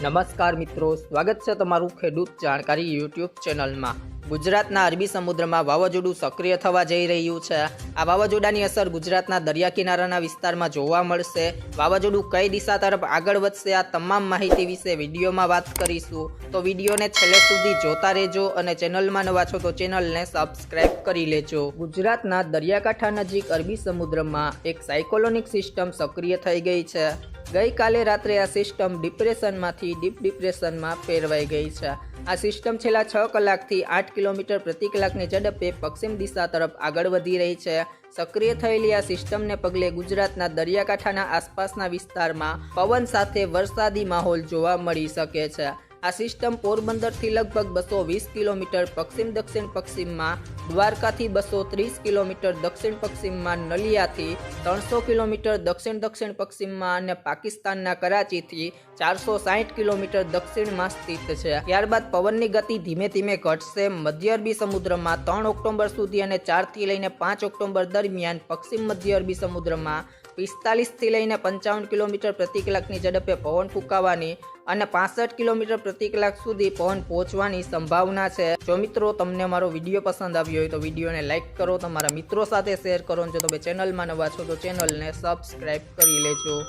નમસ્કાર મિત્રો, સ્વાગત છે તમારું ખેડૂત જાણકારી યુટ્યુબ ચેનલમાં. ગુજરાતના અરબી સમુદ્રમાં વાવાઝોડું સક્રિય થવા જઈ રહ્યું છે. આ વાવાઝોડાની અસર ગુજરાતના દરિયા કિનારાના વિસ્તારમાં જોવા મળશે. વાવાઝોડું કઈ દિશા તરફ આગળ વધશે, આ તમામ માહિતી વિશે વિડીયોમાં વાત કરીશું. તો વિડીયોને છેલ્લે સુધી જોતા રહેજો અને ચેનલમાં નવા છો તો ચેનલને સબસ્ક્રાઇબ કરી લેજો. ગુજરાતના દરિયાકાંઠા નજીક અરબી સમુદ્રમાં એક સાયકોલોનિક સિસ્ટમ સક્રિય થઈ ગઈ છે. ગઈકાલે રાત્રે આ સિસ્ટમ ડિપ્રેશનમાંથી, ડીપ ડિપ્રેશનમાં ફેરવાઈ ગઈ છે. આ સિસ્ટમ છેલ્લા છ કલાકથી આઠ કિલોમીટર પ્રતિ કલાકની ઝડપે પશ્ચિમ દિશા તરફ આગળ વધી રહી છે. સક્રિય થયેલી આ સિસ્ટમને પગલે ગુજરાતના દરિયાકાંઠાના આસપાસના વિસ્તારમાં પવન સાથે વરસાદી માહોલ જોવા મળી શકે છે. આ સિસ્ટમ પોરબંદરથી લગભગ બસો વીસ કિલોમીટર પશ્ચિમ દક્ષિણ પશ્ચિમમાં દ્વારકાથી બસો ત્રીસ કિલોમીટર દક્ષિણ પશ્ચિમમાં નલિયાથી ત્રણસો કિલોમીટર દક્ષિણ દક્ષિણ પશ્ચિમમાં અને પાકિસ્તાનના કરાચીથી ચારસો સાઠ કિલોમીટર દક્ષિણમાં સ્થિત છે. ત્યારબાદ પવનની ગતિ ધીમે ધીમે ઘટશે. મધ્ય અરબી સમુદ્રમાં ત્રણ ઓક્ટોબર સુધી અને ચારથી લઈને પાંચ ઓક્ટોબર દરમિયાન પશ્ચિમ મધ્ય અરબી સમુદ્રમાં પિસ્તાલીસથી લઈને પંચાવન કિલોમીટર પ્રતિ કલાકની ઝડપે પવન ફૂંકાવાની અને પાસઠ કિલોમીટર પ્રતિ કલાક સુધી પવન પહોંચવાની સંભાવના છે. જો મિત્રો, તમને મારો વીડિયો પસંદ આવ્યો હોય તો વિડીયોને લાઇક કરો, તમારા મિત્રો સાથે શેર કરો જો તમે ચેનલમાં નવા છો તો ચેનલને સબસ્ક્રાઈબ કરી લેજો.